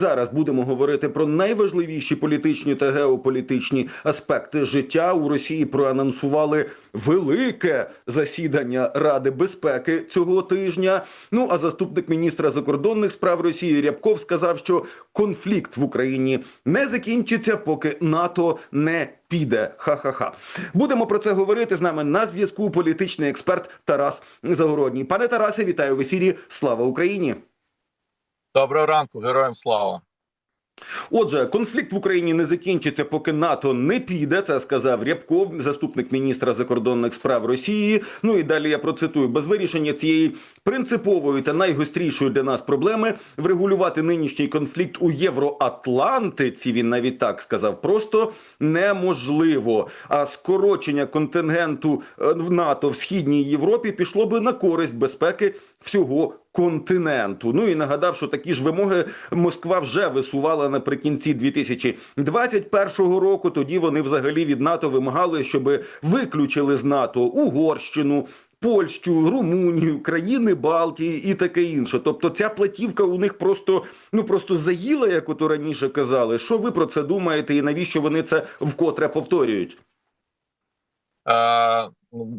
Зараз будемо говорити про найважливіші політичні та геополітичні аспекти життя. У Росії проанонсували велике засідання Ради безпеки цього тижня. Ну а заступник міністра закордонних справ Росії Рябков сказав, що конфлікт в Україні не закінчиться, поки НАТО не піде. Ха-ха-ха. Будемо про це говорити з нами на зв'язку. Політичний експерт Тарас Загородній. Пане Тарасе, вітаю в ефірі. Слава Україні. Доброго ранку, героям слава. Отже, конфлікт в Україні не закінчиться, поки НАТО не піде. Це сказав Рябков, заступник міністра закордонних справ Росії. Ну і далі я процитую без вирішення цієї принципової та найгострішої для нас проблеми врегулювати нинішній конфлікт у Євроатлантиці. Він навіть так сказав, просто неможливо. А скорочення контингенту е, в НАТО в східній Європі пішло би на користь безпеки всього континенту. Ну і нагадав, що такі ж вимоги Москва вже висувала наприкінці 2021 року. Тоді вони взагалі від НАТО вимагали, щоб виключили з НАТО Угорщину. Польщу, Румунію, країни Балтії і таке інше. Тобто ця платівка у них просто ну просто заїла, як ото раніше казали. Що ви про це думаєте, і навіщо вони це вкотре повторюють?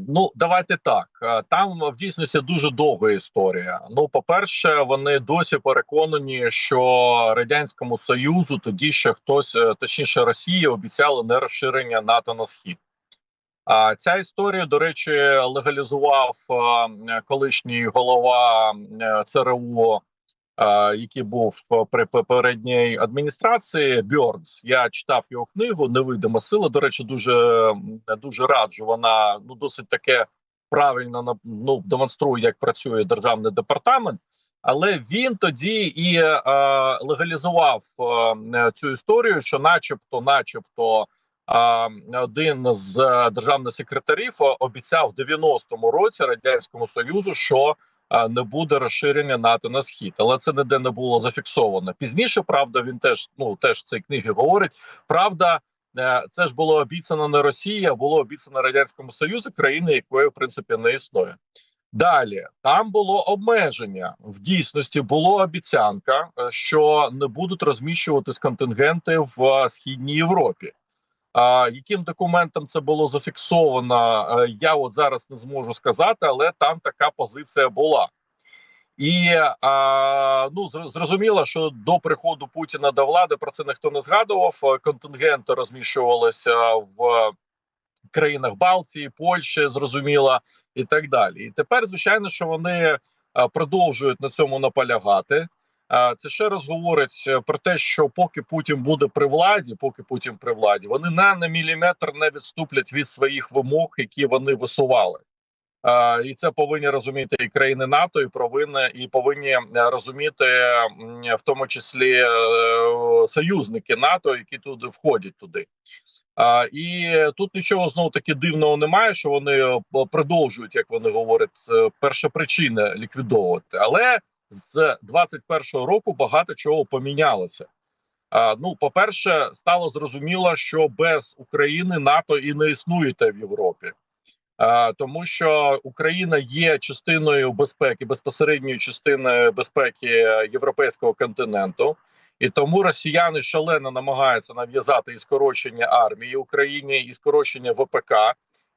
Ну, давайте так. Е, Там в дійсності дуже довга історія. Ну, по-перше, вони досі переконані, що радянському союзу тоді ще хтось, е, точніше, Росії, обіцяли не розширення НАТО на схід. А ця історія, до речі, легалізував е, колишній голова ЦРУ який був е, при попередній адміністрації Бьорнс. Я читав його книгу Невидима сила. До речі, дуже дуже раджу. Вона ну досить таке правильно ну, демонструє, як працює державний департамент. Але він тоді і е, легалізував е, цю історію, що, начебто, начебто, е, один з е, державних секретарів е, обіцяв в 90-му році радянському союзу, що не буде розширення НАТО на схід, але це ніде не було зафіксовано. Пізніше правда, він теж ну теж в цій книгі говорить. Правда, е, це ж було обіцяно не Росії, а було обіцяно радянському Союзу, країни, якої в принципі не існує. Далі там було обмеження. В дійсності було обіцянка, е, що не будуть розміщуватись контингенти в е, східній Європі. А яким документом це було зафіксовано, е, я от зараз не зможу сказати, але там така позиція була. І а, ну зр- зрозуміло, що до приходу Путіна до влади про це ніхто не згадував. Е, Контингенти розміщувалися в країнах Балтії, Польщі, зрозуміло, і так далі. І тепер, звичайно, що вони е, продовжують на цьому наполягати. Це ще раз говорить е, про те, що поки Путін буде при владі, поки Путін при владі, вони на, на міліметр не відступлять від своїх вимог, які вони висували. Е, І це повинні розуміти і країни НАТО, і повинні і повинні е, розуміти в тому числі е, союзники НАТО, які туди входять туди. А, і тут нічого знову таки дивного немає, що вони продовжують, як вони говорять, першопричини ліквідовувати. Але з 21-го року багато чого помінялося. Ну, по-перше, стало зрозуміло, що без України НАТО і не існуєте в Європі. Тому що Україна є частиною безпеки, безпосередньою частиною безпеки е, європейського континенту, і тому росіяни шалено намагаються нав'язати і скорочення армії Україні, і скорочення ВПК,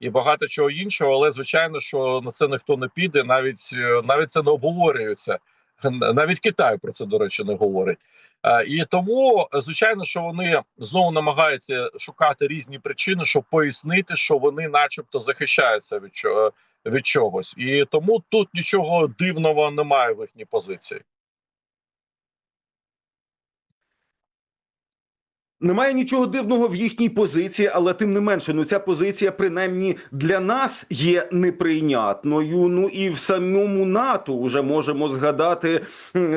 і багато чого іншого. Але звичайно, що на це ніхто не піде, навіть е, навіть це не обговорюється. Навіть Китай про це до речі не говорить. Е, І тому, е, звичайно, що вони знову намагаються шукати різні причини, щоб пояснити, що вони, начебто, захищаються від чого від чогось, і тому тут нічого дивного немає в їхній позиції. Немає нічого дивного в їхній позиції, але тим не менше, ну ця позиція, принаймні для нас, є неприйнятною. Ну і в самому НАТО вже можемо згадати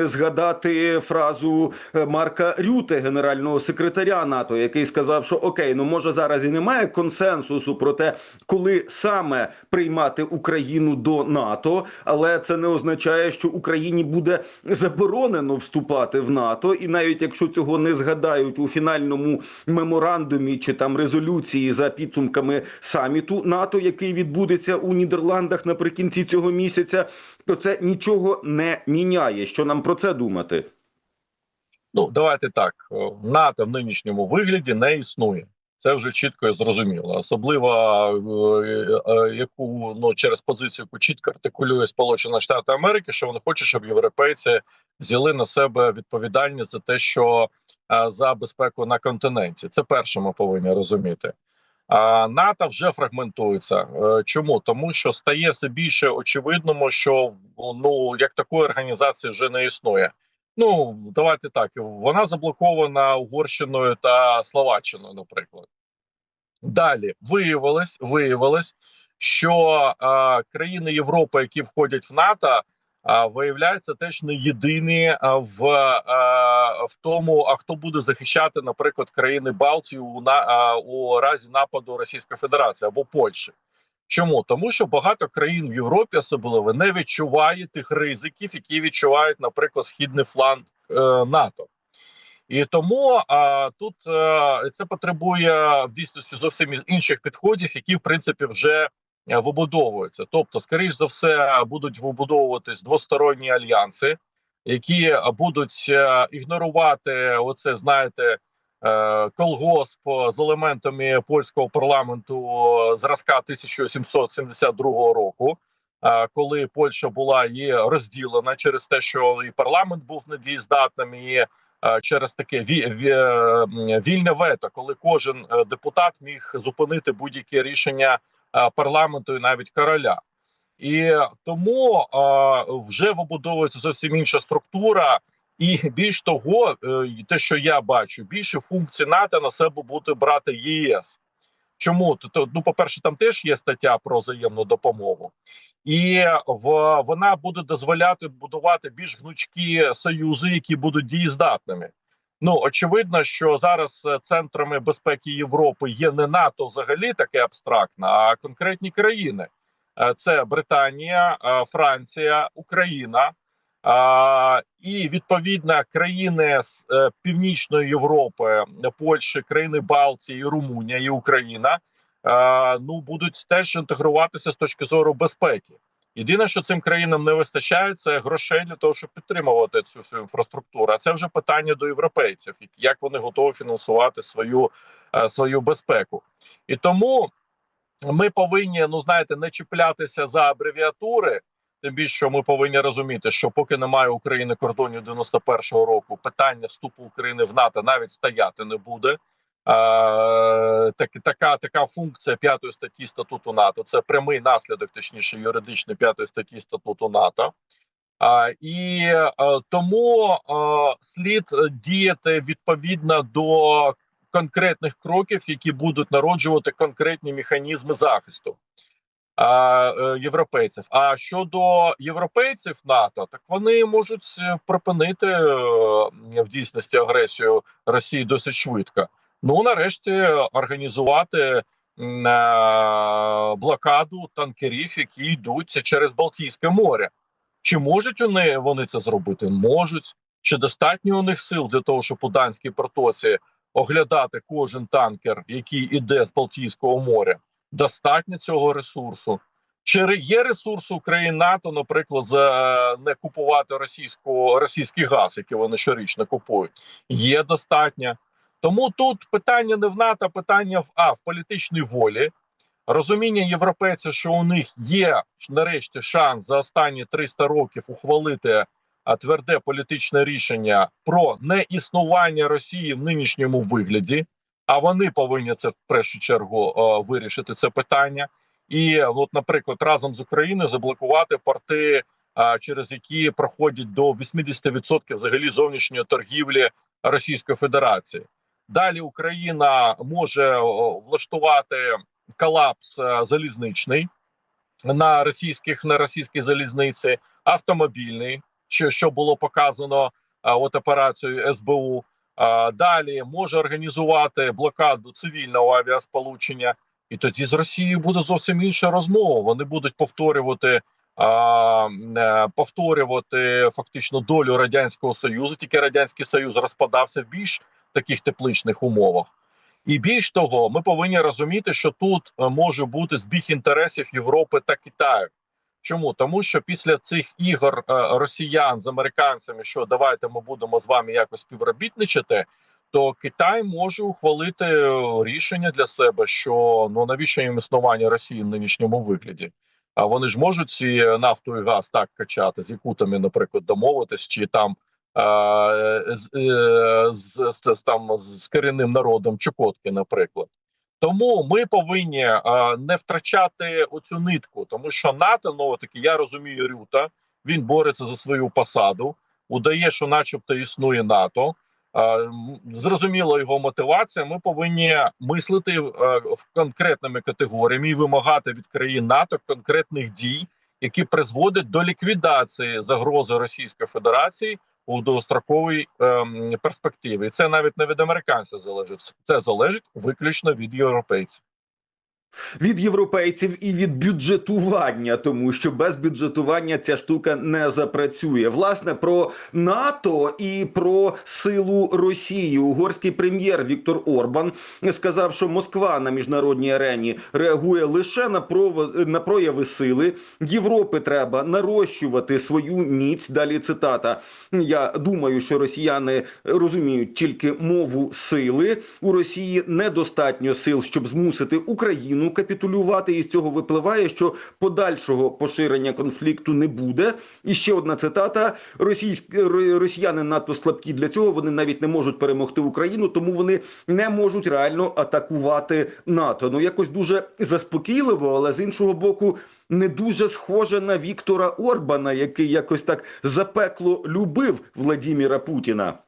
згадати фразу е, Марка Рюте, генерального секретаря НАТО, який сказав, що окей, ну може зараз і немає консенсусу про те, коли саме приймати Україну до НАТО, але це не означає, що Україні буде заборонено вступати в НАТО, і навіть якщо цього не згадають у фінальному меморандумі чи там резолюції за підсумками саміту НАТО, який відбудеться у Нідерландах наприкінці цього місяця, то це нічого не міняє. Що нам про це думати? Ну давайте так: е, НАТО в нинішньому вигляді не існує. Це вже чітко і зрозуміло. Особливо е, е, яку ну через позицію, яку чітко артикулює Сполучені Штати Америки, що вони хочуть, щоб європейці взяли на себе відповідальність за те, що за безпеку на континенті. Це перше, ми повинні розуміти. А НАТО вже фрагментується. Е, Чому тому, що стає все більше очевидному, що ну як такої організації вже не існує. Ну давайте так. Вона заблокована Угорщиною та Словаччиною, наприклад. Далі виявилось, виявилось, що е, країни Європи, які входять в НАТО, виявляється теж не єдині в в тому, а хто буде захищати, наприклад, країни Балтії у на у разі нападу Російської Федерації або Польщі. Чому тому, що багато країн в Європі особливо не відчуває тих ризиків, які відчувають, наприклад, східний фланг е, НАТО. І тому а, тут е, це потребує в дійсності зовсім інших підходів, які в принципі вже е, вибудовуються. Тобто, скоріш за все, будуть вибудовуватись двосторонні альянси, які будуть е, ігнорувати оце, знаєте, е, колгосп з елементами польського парламенту зразка 1772 року. е, Коли Польща була і розділена через те, що і парламент був недієздатним, і е, через таке ві, ві, е, вільне вето, коли кожен е, депутат міг зупинити будь-яке рішення е, парламенту і навіть короля. І тому е, вже вибудовується зовсім інша структура, і більш того, е, те, що я бачу, більше функцій НАТО на себе буде брати ЄС. Чому ну, по перше, там теж є стаття про взаємну допомогу, і в вона буде дозволяти будувати більш гнучкі союзи, які будуть дієздатними. Ну очевидно, що зараз е, центрами безпеки Європи є не НАТО, взагалі таке абстрактне, а конкретні країни. Е, Це Британія, е, Франція, Україна і відповідно країни з Північної Європи, Польщі, країни Балтії, Румунія і Україна. Ну будуть теж інтегруватися з точки зору безпеки. Єдине, що цим країнам не вистачає, це грошей для того, щоб підтримувати цю всю інфраструктуру. А це вже питання до європейців, як вони готові фінансувати свою, е, свою безпеку. І тому ми повинні, ну знаєте, не чіплятися за абревіатури. Тим більше що ми повинні розуміти, що поки немає України кордонів 91-го року, питання вступу України в НАТО навіть стояти не буде. Так, така така функція п'ятої статті статуту НАТО. Це прямий наслідок, точніше, юридичної п'ятої статті статуту НАТО. А, і а, тому а, слід діяти відповідно до конкретних кроків, які будуть народжувати конкретні механізми захисту а, е, європейців. А щодо європейців НАТО, так вони можуть е, припинити е, в дійсності агресію Росії досить швидко. Ну нарешті організувати е, блокаду танкерів, які йдуть через Балтійське море. Чи можуть вони, вони це зробити? Можуть. Чи достатньо у них сил для того, щоб у данській протоці оглядати кожен танкер, який іде з Балтійського моря? Достатньо цього ресурсу. Чи є ресурс у країн НАТО, наприклад, за не купувати російську російський газ, який вони щорічно купують? Є достатньо. Тому тут питання не в НАТО, питання в а в політичній волі, розуміння європейців, що у них є нарешті шанс за останні 300 років ухвалити тверде політичне рішення про неіснування Росії в нинішньому вигляді. А вони повинні це в першу чергу е, вирішити це питання. І от, наприклад, разом з Україною заблокувати порти, через які проходять до 80% взагалі зовнішньої торгівлі Російської Федерації. Далі Україна може влаштувати колапс е, залізничний на російських на російській залізниці, автомобільний, що, що було показано от операцією СБУ. Далі може організувати блокаду цивільного авіасполучення, і тоді з Росією буде зовсім інша розмова. Вони будуть повторювати. е, Повторювати фактично долю радянського союзу, тільки радянський союз розпадався більш таких тепличних умовах. І більш того, ми повинні розуміти, що тут е, може бути збіг інтересів Європи та Китаю. Чому тому, що після цих ігор е, росіян з американцями, що давайте ми будемо з вами якось співробітничати, то Китай може ухвалити е, рішення для себе, що ну навіщо їм існування Росії в нинішньому вигляді. А вони ж можуть ці нафту і газ так качати з якутами, наприклад, домовитись, чи там з, е, з, з, з там з корінним народом Чукотки, наприклад. Тому ми повинні е, не втрачати оцю нитку, тому що НАТО, ну таки я розумію Рюта, він бореться за свою посаду, удає, що, начебто, існує НАТО. Е, м, зрозуміло його мотивація. Ми повинні мислити е, в конкретними категоріями і вимагати від країн НАТО конкретних дій, які призводять до ліквідації загрози Російської Федерації у довгостроковій ем, перспективі. І це навіть не від американців залежить. Це залежить виключно від європейців. Від європейців і від бюджетування, тому що без бюджетування ця штука не запрацює. Власне про НАТО і про силу Росії. Угорський прем'єр Віктор Орбан сказав, що Москва на міжнародній арені реагує лише на на прояви сили. Європи треба нарощувати свою міць. Далі цитата. Я думаю, що росіяни розуміють тільки мову сили. У Росії недостатньо сил, щоб змусити Україну капітулювати. І з цього випливає, що подальшого поширення конфлікту не буде. І ще одна цитата: Російські ро- росіяни надто слабкі для цього. Вони навіть не можуть перемогти Україну, тому вони не можуть реально атакувати НАТО. Ну якось дуже заспокійливо, але з іншого боку. Не дуже схоже на Віктора Орбана, який якось так запекло любив Владіміра Путіна.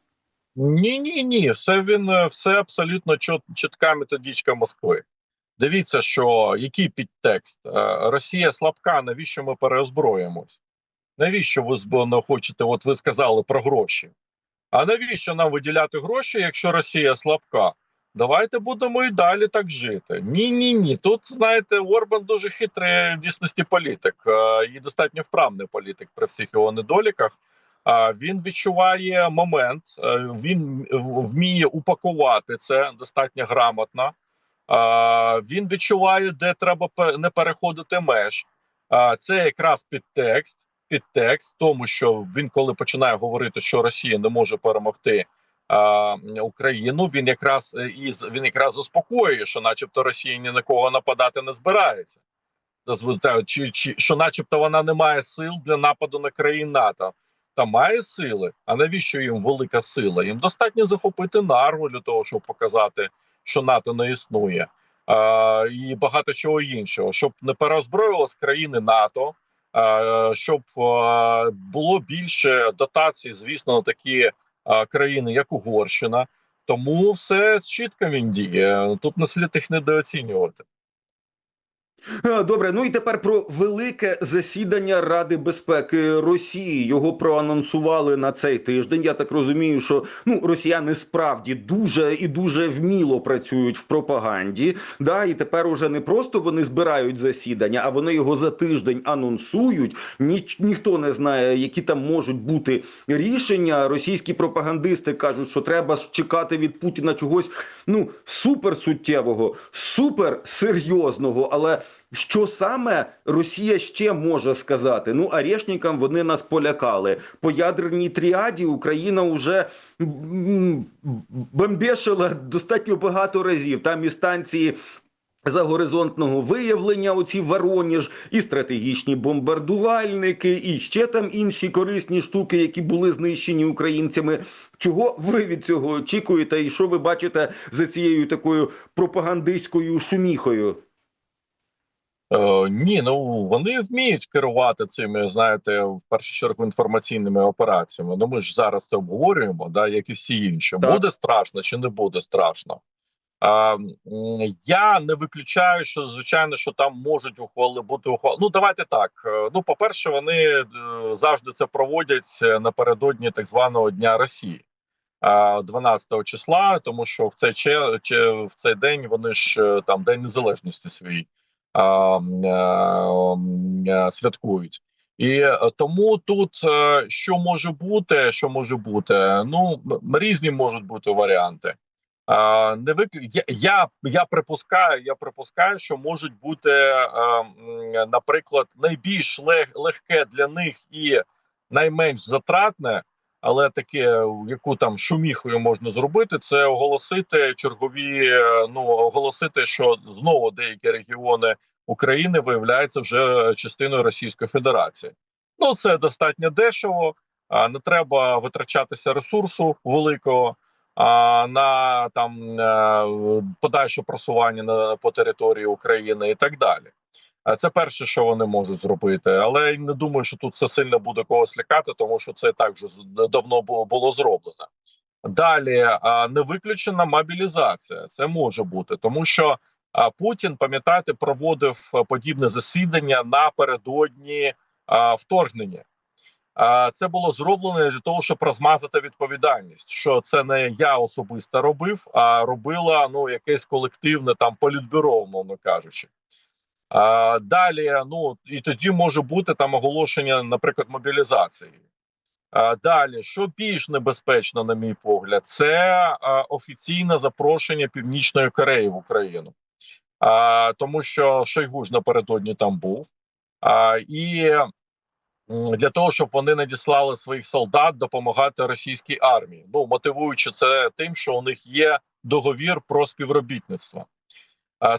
Ні, ні, ні, все він е, все абсолютно чітка методичка Москви. Дивіться, що який підтекст Е, Росія слабка. Навіщо ми переозброїмось? Навіщо ви хочете? От ви сказали про гроші. А навіщо нам виділяти гроші, якщо Росія слабка? Давайте будемо і далі так жити. Ні, ні, ні. Тут знаєте, Орбан дуже хитрий в дійсності політик е, і достатньо вправний політик при всіх його недоліках. А він відчуває момент, е, він вміє упакувати це достатньо грамотно. Він відчуває, де треба не переходити меж. Це якраз підтекст, підтекст, тому що він, коли починає говорити, що Росія не може перемогти Україну, він якраз е, і він якраз заспокоює, що, начебто, Росія ні на кого нападати не збирається. Чи, чи що, начебто, вона не має сил для нападу на країн НАТО. Та має сили. А навіщо їм велика сила? Їм достатньо захопити нарву для того, щоб показати, що НАТО не існує, і багато чого іншого, щоб не переозброювалися країни НАТО, щоб було більше дотацій, звісно, на такі країни, як Угорщина. Тому все чітко він діє. Тут не слід їх недооцінювати. Е, Добре, ну і тепер про велике засідання Ради безпеки Росії. Його проанонсували на цей тиждень. Я так розумію, що ну росіяни справді дуже і дуже вміло працюють в пропаганді. Да, і тепер уже не просто вони збирають засідання, а вони його за тиждень анонсують. Ніч ніхто не знає, які там можуть бути рішення. Російські пропагандисти кажуть, що треба чекати від Путіна чогось ну супер суттєвого, супер. Але що саме Росія ще може сказати? Ну, Арешникам вони нас полякали. По ядерній тріаді Україна вже бомбешила достатньо багато разів. Там і станції. Загоризонтного виявлення, оці Вороніж, і стратегічні бомбардувальники, і ще там інші корисні штуки, які були знищені українцями. Чого ви від цього очікуєте, і що ви бачите за цією такою пропагандистською шуміхою? Е, ні, ну вони вміють керувати цими, знаєте, в першу чергу інформаційними операціями. Ну ми ж зараз це обговорюємо, да, як і всі інші. Так. Буде страшно чи не буде страшно. А, я не виключаю, що звичайно, що там можуть ухвали бути ухвали. Ну давайте так. е, Ну, по-перше, вони е, завжди це проводять напередодні так званого Дня Росії. а, 12 числа, тому що в цей в цей день вони ж там День Незалежності свій святкують. І е, тому тут е, що може бути, що може бути, ну різні можуть бути варіанти. Не вик... я, я, припускаю, я припускаю, що можуть бути, е, наприклад, найбільш лег, легке для них і найменш затратне, але таке, яку там шуміхою можна зробити, це оголосити чергові. е, Ну оголосити, що знову деякі регіони України виявляються вже частиною Російської Федерації. Ну це достатньо дешево, не треба витрачатися ресурсу великого на там е, подальше просування на по території України і так далі. А Це перше, що вони можуть зробити, але я не думаю, що тут це сильно буде когось лякати, тому що це так вже давно було, було зроблено. Далі не виключена мобілізація. Це може бути, тому що Путін, пам'ятаєте, проводив подібне засідання напередодні вторгнення. Це було зроблено для того, щоб розмазати відповідальність, що це не я особисто робив, а робила ну якесь колективне там політбюро, умовно кажучи. А, далі, ну і тоді може бути там оголошення, наприклад, мобілізації. А, далі, що більш небезпечно, на мій погляд, це а, офіційне запрошення Північної Кореї в Україну, а, тому що Шойгу ж напередодні там був. А, і для того, щоб вони надіслали своїх солдат допомагати російській армії. Ну мотивуючи це тим, що у них є договір про співробітництво.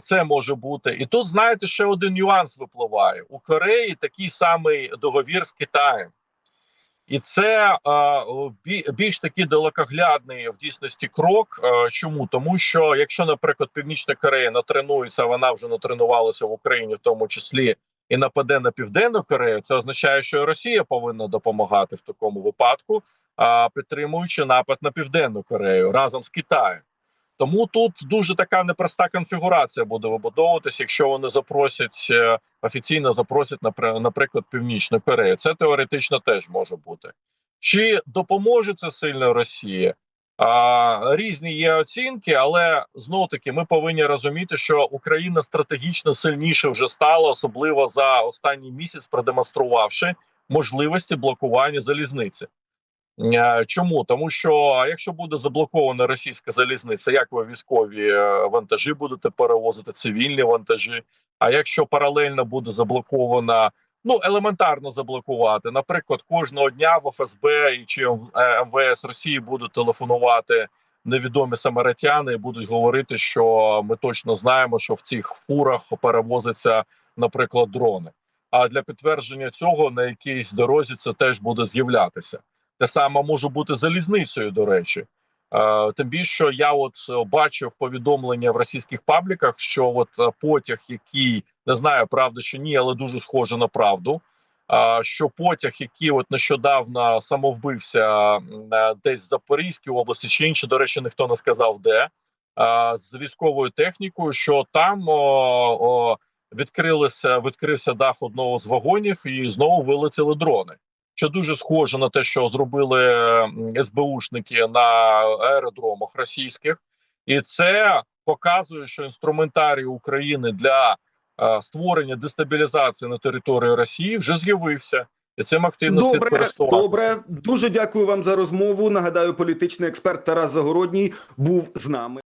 Це може бути, і тут знаєте, ще один нюанс випливає у Кореї. Такий самий договір з Китаєм, і це більш такий далекоглядний в дійсності крок. Чому тому, що якщо, наприклад, Північна Корея натренується, вона вже натренувалася в Україні, в тому числі і нападе на південну Корею, це означає, що Росія повинна допомагати в такому випадку, підтримуючи напад на південну Корею разом з Китаєм. Тому тут дуже така непроста конфігурація буде вибудовуватися, якщо вони запросять е, офіційно запросять, напри- наприклад, Північну Корею. Це теоретично теж може бути. Чи допоможе це сильно Росії? А, різні є оцінки, але знову таки ми повинні розуміти, що Україна стратегічно сильніше вже стала, особливо за останній місяць, продемонструвавши можливості блокування залізниці. Е, Чому тому, що якщо буде заблокована російська залізниця, як ви військові е, вантажі будете перевозити цивільні вантажі? А якщо паралельно буде заблокована, ну елементарно заблокувати, наприклад, кожного дня в ФСБ і чи е, МВС Росії будуть телефонувати невідомі самаритяни і будуть говорити, що ми точно знаємо, що в цих фурах перевозяться, наприклад, дрони. А для підтвердження цього на якійсь дорозі це теж буде з'являтися. Те саме може бути залізницею, до речі. Е, тим більше що я от е, бачив повідомлення в російських пабліках, що от е, потяг, який не знаю, правда чи ні, але дуже схоже на правду. що потяг, який от нещодавно самовбився десь в Запорізькій області чи інше, до речі, ніхто не сказав де з військовою технікою, що там відкрилися, відкрився дах одного з вагонів, і знову вилетіли дрони що дуже схоже на те, що зробили СБУшники на аеродромах російських, і це показує, що інструментарій України для е, створення дестабілізації на території Росії вже з'явився, і цим активно Добре, добре. Дуже дякую вам за розмову. Нагадаю, політичний експерт Тарас Загородній був з нами.